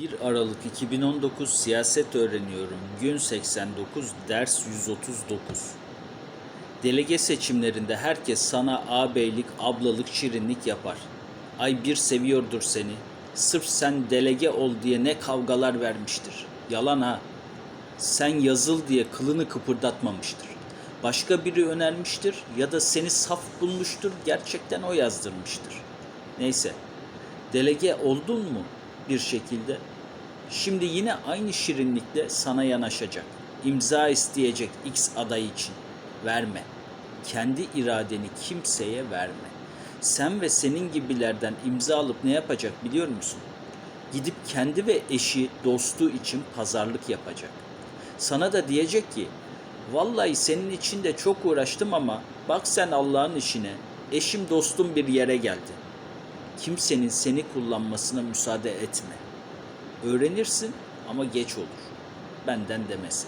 1 Aralık 2019 siyaset öğreniyorum. Gün 89, ders 139. Delege seçimlerinde herkes sana ağabeylik, ablalık, şirinlik yapar. Ay bir seviyordur seni. Sırf sen delege ol diye ne kavgalar vermiştir. Yalan ha. Sen yazıl diye kılını kıpırdatmamıştır. Başka biri önermiştir ya da seni saf bulmuştur, gerçekten o yazdırmıştır. Neyse, delege oldun mu bir şekilde? Şimdi yine aynı şirinlikle sana yanaşacak. İmza isteyecek X aday için. Verme. Kendi iradeni kimseye verme. Sen ve senin gibilerden imza alıp ne yapacak biliyor musun? Gidip kendi ve eşi, dostu için pazarlık yapacak. Sana da diyecek ki, vallahi senin için de çok uğraştım ama bak sen Allah'ın işine, eşim dostum bir yere geldi. Kimsenin seni kullanmasına müsaade etme. Öğrenirsin ama geç olur. Benden demesi.